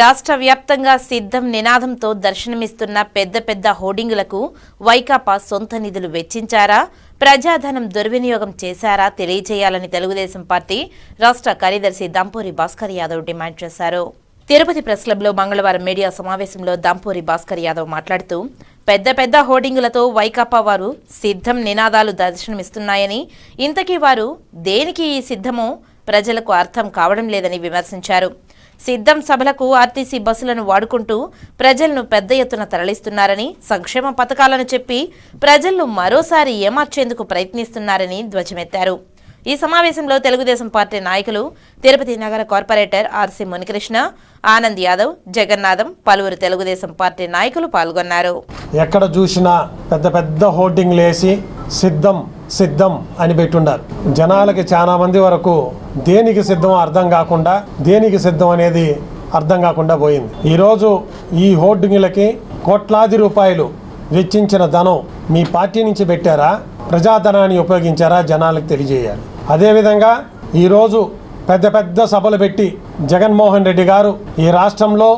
రాష్ట్ర వ్యాప్తంగా సిద్ధం నినాదంతో దర్శనమిస్తున్న పెద్ద పెద్ద హోర్డింగులకు వైకాపా సొంత నిధులు వెచ్చించారా? ప్రజాధనం దుర్వినియోగం చేశారా? తెలియజేయాలని తెలుగుదేశం పార్టీ రాష్ట్ర కార్యదర్శి దంపూరి భాస్కర్ యాదవ్ డిమాండ్ చేశారు. తిరుపతి ప్రెస్ క్లబ్లో మంగళవారం మీడియా సమావేశంలో దంపూరి భాస్కర్ యాదవ్ మాట్లాడుతూ పెద్ద పెద్ద హోర్డింగులతో వైకాపా వారు సిద్ధం నినాదాలు దర్శనమిస్తున్నాయని ఇంతకీ వారు దేనికి ఈ సిద్ధమో ప్రజలకు అర్థం కావడం లేదని విమర్శించారు. సిద్ధం సభలకు ఆర్టీసీ బస్సులను వాడుకుంటూ ప్రజలను పెద్ద ఎత్తున తరలిస్తున్నారని సంక్షేమ పథకాలను చెప్పి ప్రజలను మరోసారి ఏమార్చేందుకు ప్రయత్నిస్తున్నారని ధ్వజమెత్తారు. ఈ సమావేశంలో తెలుగుదేశం పార్టీ నాయకులు తిరుపతి నగర కార్పొరేటర్ ఆర్సీ మునికృష్ణ ఆనంద్ యాదవ్ జగన్నాథం పలువురు తెలుగుదేశం పార్టీ నాయకులు పాల్గొన్నారు. ఎక్కడ చూసినా పెద్ద పెద్ద హోర్డింగ్లు వేసి సిద్ధం సిద్ధం అని పెట్టుండారు. జనాలకి చాలా మంది వరకు దేనికి సిద్ధం అర్థం కాకుండా దేనికి సిద్ధం అనేది అర్థం కాకుండా పోయింది. ఈరోజు ఈ హోర్డింగ్లకి కోట్లాది రూపాయలు వెచ్చించిన ధనం మీ పార్టీ నుంచి పెట్టారా? ప్రజాధనాన్ని ఉపయోగించారా? జనాలకు తెలియజేయాలి. అదేవిధంగా ఈరోజు పెద్ద పెద్ద సభలు పెట్టి జగన్మోహన్ రెడ్డి గారు ఈ రాష్ట్రంలో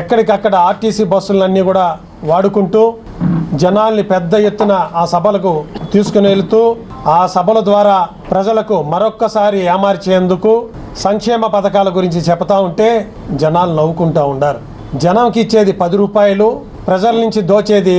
ఎక్కడికక్కడ ఆర్టీసీ బస్సులన్నీ కూడా వాడుకుంటూ జనాల్ని పెద్ద ఎత్తున ఆ సభలకు తీసుకుని వెళుతూ ఆ సభల ద్వారా ప్రజలకు మరొక్కసారి ఏమార్చేందుకు సంక్షేమ పథకాల గురించి చెప్తా ఉంటే జనాలు నవ్వుకుంటూ ఉండారు. జనంకి ఇచ్చేది పది రూపాయలు ప్రజల నుంచి దోచేది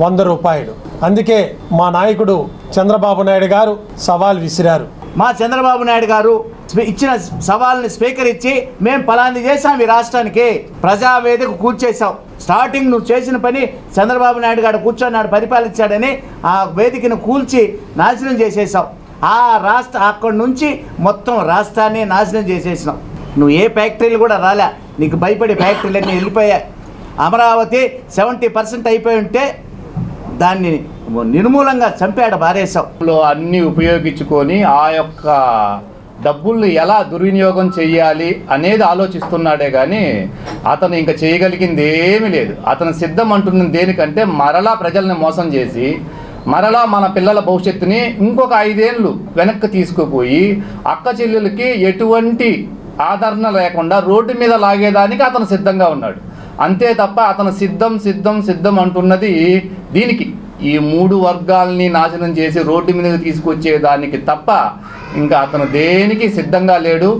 వంద రూపాయలు. అందుకే మా నాయకుడు చంద్రబాబు నాయుడు గారు సవాల్ విసిరారు. మా చంద్రబాబు నాయుడు గారు ఇచ్చిన సవాల్ని స్వీకరించి మేము ఫలాన్ని చేసాం ఈ రాష్ట్రానికి ప్రజావేదిక కూర్చేసాం స్టార్టింగ్ నువ్వు చేసిన పని చంద్రబాబు నాయుడు గారు కూర్చొని పరిపాలించాడని ఆ వేదికను కూల్చి నాశనం చేసేసాం ఆ రాష్ట్ర అక్కడి నుంచి మొత్తం రాష్ట్రాన్ని నాశనం చేసేసినాం. నువ్వు ఏ ఫ్యాక్టరీలు కూడా రాలే. నీకు భయపడే ఫ్యాక్టరీలన్నీ వెళ్ళిపోయాయి. అమరావతి సెవెంటీ పర్సెంట్ అయిపోయి ఉంటే దాన్ని నిర్మూలంగా చంపాడు బారేసాం అన్నీ అన్ని ఉపయోగించుకొని ఆ యొక్క డబ్బుల్ని ఎలా దుర్వినియోగం చేయాలి అనేది ఆలోచిస్తున్నాడే కానీ అతను ఇంకా చేయగలిగింది ఏమీ లేదు. అతను సిద్ధం అంటున్న దేనికంటే మరలా ప్రజల్ని మోసం చేసి మరలా మన పిల్లల భవిష్యత్తుని ఇంకొక ఐదేళ్ళు వెనక్కి తీసుకుపోయి అక్క చెల్లెలకి ఎటువంటి ఆదరణ లేకుండా రోడ్డు మీద లాగేదానికి అతను సిద్ధంగా ఉన్నాడు. అంతే తప్ప అతను సిద్ధం సిద్ధం సిద్ధం అంటున్నది దీనికి. ఈ మూడు వర్గాల్ని నాశనం చేసి రోడ్డు మీదకి తీసుకొచ్చేదానికి తప్ప ఇంకా అతను దేనికి సిద్ధంగా లేడు?